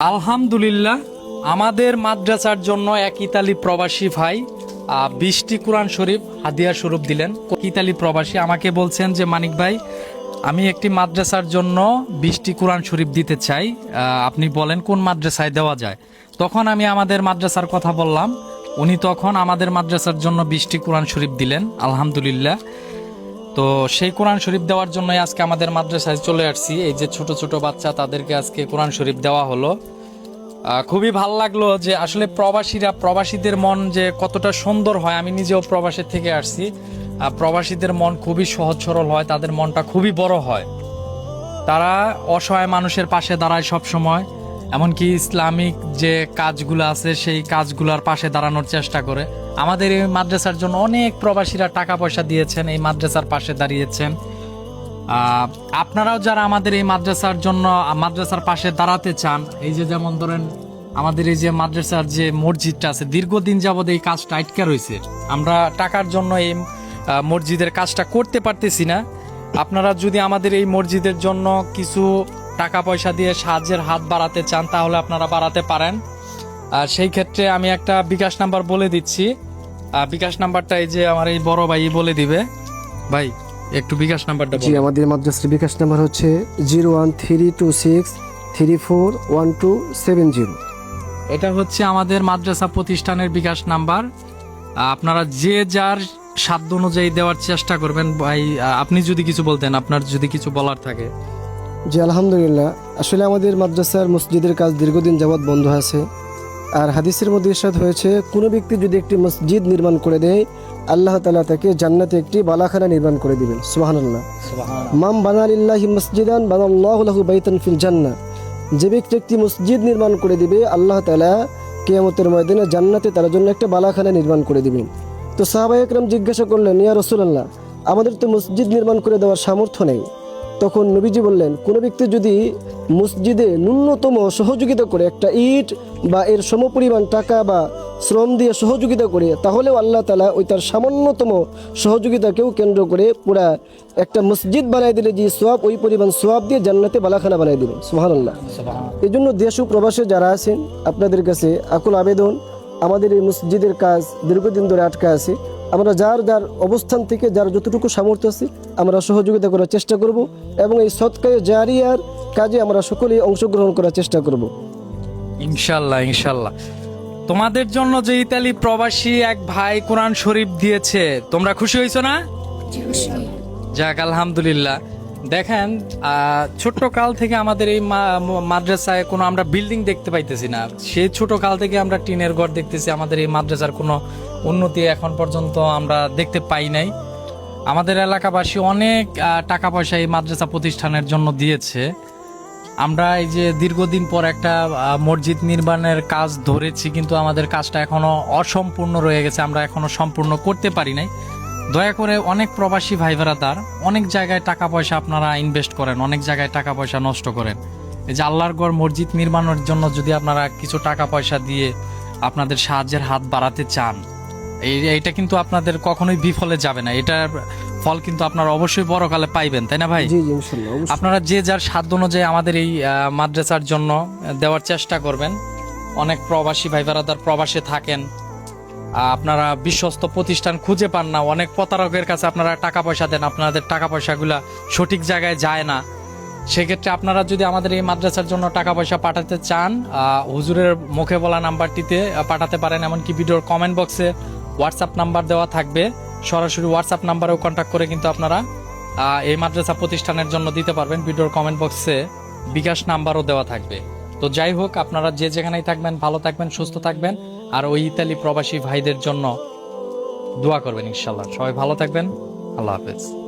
আলহামদুলিল্লাহ, আমাদের মাদ্রাসার জন্য এক ইতালি প্রবাসী ভাই বিশটি কোরআন শরীফ, হাদিয়া স্বরূপ দিলেন। ইতালি প্রবাসী আমাকে বলছেন যে, মানিক ভাই, আমি একটি মাদ্রাসার জন্য বিশটি কোরআন শরীফ দিতে চাই। আপনি বলেন কোন মাদ্রাসায় দেওয়া যায়। তখন আমি আমাদের মাদ্রাসার কথা বললাম। উনি তখন আমাদের মাদ্রাসার জন্য বিশটি কোরআন শরীফ দিলেন। আলহামদুলিল্লাহ। তো সেই কোরআন শরীফ দেওয়ার জন্যই আজকে আমাদের মাদ্রাসায় চলে আসছি। এই যে ছোট ছোট বাচ্চা তাদেরকে আজকে কোরআন শরীফ দেওয়া হলো। খুবই ভালো লাগল যে আসলে প্রবাসীরা, প্রবাসীদের মন যে কতটা সুন্দর হয়, আমি নিজেও প্রবাসের থেকে আসছি। প্রবাসীদের মন খুবই সহজ, সরল হয়, তাদের মনটা খুবই বড় হয়। তারা অসহায় মানুষের পাশে দাঁড়ায় সব সময় এমনকি ইসলামিক যে কাজগুলো আছে, সেই কাজগুলোর পাশে দাঁড়ানোর চেষ্টা করে। আমাদের এই মাদ্রাসার জন্য অনেক প্রবাসীরা টাকা পয়সা দিয়েছেন, এই মাদ্রাসার পাশে দাঁড়িয়েছেন। আপনারাও যারা আমাদের এই মাদ্রাসার জন্য, মাদ্রাসার পাশে দাঁড়াতে চান, এই যে যেমন ধরেন আমাদের এই যে মাদ্রাসার যে মসজিদটা আছে, দীর্ঘদিন যাবৎ এই কাজটা আটকা রয়েছে। আমরা টাকার জন্য এই মসজিদের কাজটা করতে পারতেছি না। আপনারা যদি আমাদের এই মসজিদের জন্য কিছু টাকা পয়সা দিয়ে সাহায্যের হাত বাড়াতে চান তাহলে আপনারা বাড়াতে পারেন। আর সেই ক্ষেত্রে আমি একটা বিকাশ নাম্বার বলে দিচ্ছি। বিকাশ নাম্বারটা এই যে আমার এই বড় ভাই বলে দিবে। ভাই একটু বিকাশ নাম্বারটা জি আমাদের মাদ্রাসার বিকাশ নাম্বার হচ্ছে zero one three two six three four one two seven zero. এটা হচ্ছে আমাদের মাদ্রাসা প্রতিষ্ঠানের বিকাশ নাম্বার। আপনারা যে যার সাধ্য অনুযায়ী দেওয়ার চেষ্টা করবেন ভাই আপনি যদি কিছু বলতেন আপনার যদি কিছু বলার থাকে। জি আলহামদুলিল্লাহ। আসলে আমাদের মাদ্রাসার মসজিদের কাজ দীর্ঘদিন যাবৎ বন্ধ আছে। আর হাদিসের মধ্যে ইরশাদ হয়েছে কোনো ব্যক্তি যদি একটি মসজিদ নির্মাণ করে দেয় আল্লাহ তালা তাকে জান্নাতে একটি বালাখানা নির্মাণ করে দিবেন। সুবহানাল্লাহ। মাম বানালিল্লাহি মসজিদান বানাল্লাহু লাহু বাইতান ফিল জান্নাহ। যে ব্যক্তি একটি মসজিদ নির্মাণ করে দিবে আল্লাহ তালা কেয়ামতের ময়দানে জান্নাতে তার জন্য একটা বালাখানা নির্মাণ করে দিবেন। তো সাহাবা একরাম জিজ্ঞাসা করলেন ইয়া রাসূলুল্লাহ আমাদের তো মসজিদ নির্মাণ করে দেওয়ার সামর্থ্য নেই। তখন নবীজি বললেন কোনো ব্যক্তি যদি মসজিদে ন্যূনতম সহযোগিতা করে একটা ইট বা এর সমপরিমাণ টাকা বা শ্রম দিয়ে সহযোগিতা করে তাহলেও আল্লাহ তালা ওই তার সামান্যতম সহযোগিতাকেও কেন্দ্র করে পুরা একটা মসজিদ বানাই দিলে যে সোয়াব ওই পরিমাণ সোয়াব দিয়ে জান্নাতে বালাখানা বানাই দিবেন। সোহান আল্লাহ এই জন্য দেশ ও প্রবাসে যারা আছেন আপনাদের কাছে আকুল আবেদন আমাদের এই মসজিদের কাজ দীর্ঘদিন ধরে আটকা আছে। আমরা যার যার অবস্থান থেকে যার যতটুকু সামর্থ্য আছে আমরা সহযোগিতা করার চেষ্টা করব এবং এই সৎকায়ে জারিয়ার কাজে আমরা সকলেই অংশগ্রহণ করার চেষ্টা করব। ইনশাল্লাহ ইনশাল্লাহ। তোমাদের জন্য যে ইতালি প্রবাসী এক ভাই কোরআন শরীফ দিয়েছে তোমরা খুশি হয়েছো না? যাক আলহামদুলিল্লাহ। দেখেন ছোট্ট কাল থেকে আমাদের এই মাদ্রাসায় কোনো আমরা বিল্ডিং দেখতে পাইতেছি না। সেই ছোট কাল থেকে আমরা টিনের ঘর দেখতেছি, আমাদের এই মাদ্রাসার কোনো উন্নতি এখন পর্যন্ত আমরা দেখতে পাই নাই। আমাদের এলাকাবাসী অনেক টাকা পয়সা এই মাদ্রাসা প্রতিষ্ঠানের জন্য দিয়েছে। আমরা এই যে দীর্ঘদিন পর একটা মসজিদ নির্মাণের কাজ ধরেছি, কিন্তু আমাদের কাজটা এখনও অসম্পূর্ণ রয়ে গেছে, আমরা এখনও সম্পূর্ণ করতে পারি নাই। দয়া করে অনেক প্রবাসী ভাই বেড়াদার অনেক জায়গায় টাকা পয়সা আপনারা ইনভেস্ট করেন অনেক জায়গায় টাকা পয়সা নষ্ট করেন। এই যে আল্লাহর গড় মসজিদ নির্মাণের জন্য যদি আপনারা কিছু টাকা পয়সা দিয়ে আপনাদের সাহায্যের হাত বাড়াতে চান এই এইটা কিন্তু আপনাদের কখনোই বিফলে যাবে না। এটার ফল কিন্তু আপনারা অবশ্যই বড়কালে পাইবেন তাই না ভাই। আপনারা যে যার সাধ্য অনুযায়ী আমাদের এই মাদ্রাসার জন্য দেওয়ার চেষ্টা করবেন। অনেক প্রবাসী ভাই বেড়াদার প্রবাসে থাকেন আপনারা বিশ্বস্ত প্রতিষ্ঠান খুঁজে পান না। অনেক প্রতারকের কাছে আপনারা টাকা পয়সা দেন, আপনাদের টাকা পয়সাগুলা সঠিক জায়গায় যায় না। সেক্ষেত্রে আপনারা যদি আমাদের এই মাদ্রাসার জন্য টাকা পয়সা পাঠাতে চান হুজুরের মুখে বলা নাম্বারটিতে পাঠাতে পারেন, এমনকি ভিডিওর কমেন্ট বক্সে হোয়াটসঅ্যাপ নাম্বার দেওয়া থাকবে। সরাসরি হোয়াটসঅ্যাপ নাম্বারেও কন্ট্যাক্ট করে কিন্তু আপনারা এই মাদ্রাসা প্রতিষ্ঠানের জন্য দিতে পারবেন। ভিডিওর কমেন্ট বক্সে বিকাশ নাম্বারও দেওয়া থাকবে। তো যাই হোক, আপনারা যে যেখানেই থাকবেন, ভালো থাকবেন, সুস্থ থাকবেন। আর ওই ইতালি প্রবাসী ভাইদের জন্য দোয়া করবেন ইনশাল্লাহ। সবাই ভালো থাকবেন। আল্লাহ হাফেজ।